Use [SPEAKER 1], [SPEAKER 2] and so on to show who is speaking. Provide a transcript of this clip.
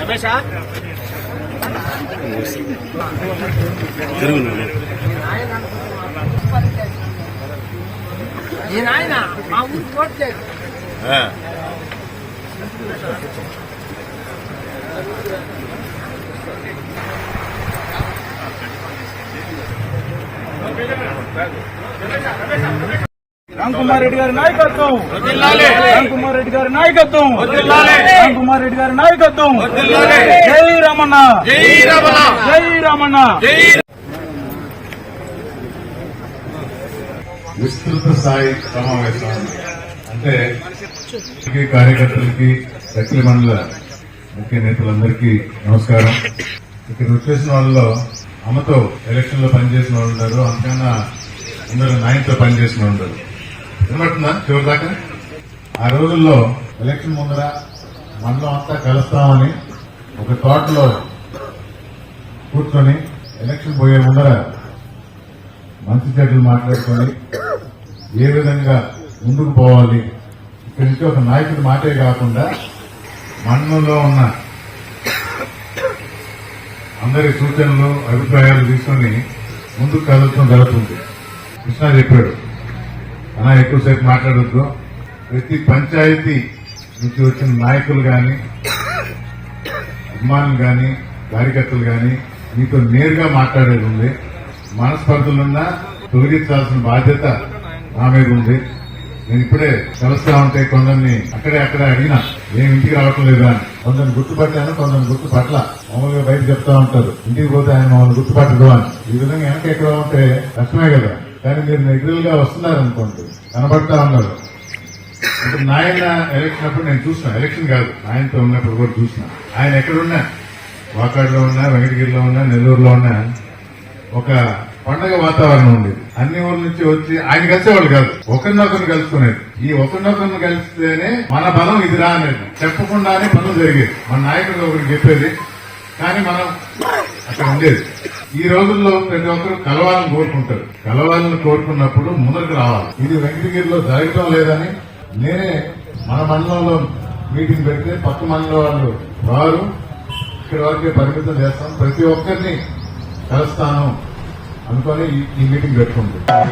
[SPEAKER 1] లోపల
[SPEAKER 2] ఈ నాయన మా ఊరికి ఓట్లేదు
[SPEAKER 3] రామ్ కుమార్ రెడ్డి గారి నాయకత్వం. రామ్ కుమార్ రెడ్డి గారి నాయకత్వం. రామ్ కుమార్ రెడ్డి గారి నాయకత్వం. జై రామన్న జై రామన్న
[SPEAKER 4] విస్తృత స్థాయి సమావేశం. అంటే ఈ కార్యకర్తలకి సఖిల మండల ముఖ్య నేతలందరికీ నమస్కారం. ఇక్కడ వచ్చేసిన వాళ్ళలో అమ్మతో ఎలక్షన్లో పనిచేసిన వాళ్ళు ఉన్నారు అంతకన్నా అందరూ నాయనతో పనిచేసిన వాళ్ళు ఉన్నారు నిలబడుతుందా చివరి దాకా ఆ రోజుల్లో ఎలక్షన్ ముందర మండలం అంతా కలుస్తామని ఒక తోటలో కూర్చొని ఎలక్షన్ పోయే ముందర మంచి చెడ్డలు మాట్లాడుకొని ఏ విధంగా ముందుకు పోవాలి? ఇక్కడి నుంచి ఒక నాయకుడి మాటే కాకుండా మండలంలో ఉన్న అందరి సూచనలు అభిప్రాయాలు తీసుకొని ముందుకు కదలటం జరుగుతుంది. కృష్ణ చెప్పాడు. అలా ఎక్కువసేపు మాట్లాడొద్దు. ప్రతి పంచాయతీ నుంచి వచ్చిన నాయకులు కానీ అభిమానులు కానీ కార్యకర్తలు కానీ మీతో నేరుగా మాట్లాడేది ఉంది. మనస్పర్ధలున్నా తొలగించాల్సిన బాధ్యత నా మీద ఉంది. నేను ఇప్పుడే కలుస్తా ఉంటే కొందరిని అక్కడే అక్కడే అడిగినా ఏం ఇంటికి రావటం లేదా? అని. కొందరిని గుర్తుపట్టాను కొందరిని గుర్తుపట్ల. మామూలుగా బయట చెప్తా ఉంటారు ఇంటికి పోతే ఆయన మమ్మల్ని గుర్తుపట్టదు అని. ఈ విధంగా వెనక ఎక్కడ ఉంటే కష్టమే కదా. కానీ మీరు రెగ్యులర్గా వస్తున్నారనుకోండి కనబడతా ఉన్నారు ఇప్పుడు నాయన ఎలక్షన్ అప్పుడు నేను చూసిన ఎలక్షన్ కాదు ఆయనతో ఉన్నప్పుడు కూడా చూసిన. ఆయన ఎక్కడున్నా? వాకాడులో ఉన్నా వెంకటగిరిలో ఉన్నా నెల్లూరులో ఉన్నా ఒక పండగ వాతావరణం ఉండేది. అన్ని ఊర్ల నుంచి వచ్చి ఆయన కలిసేవాళ్ళు కాదు ఒకరినొకరిని కలుసుకునేది. ఈ ఒకరినొకరిని కలిస్తేనే మన బలం ఇదిరా అనేది. చెప్పకుండానే పనులు జరిగేది మన నాయకుడు ఒకరికి చెప్పేది కానీ మనం అక్కడ ఉండేది. ఈ రోజుల్లో ప్రతి ఒక్కరు కలవాలని కోరుకుంటారు. కలవాలని కోరుకున్నప్పుడు ముందరికి రావాలి. ఇది వెంకటగిరిలో జరగటం లేదని నేనే మన మండలంలో మీటింగ్ పెడితే పక్క మండలం వాళ్ళు వారు ఇక్కడ వరకే పరిమితం చేస్తాం. ప్రతి ఒక్కరిని కలుస్తాను అనుకొని ఈ- మీటింగ్ పెట్టుకుంటాం.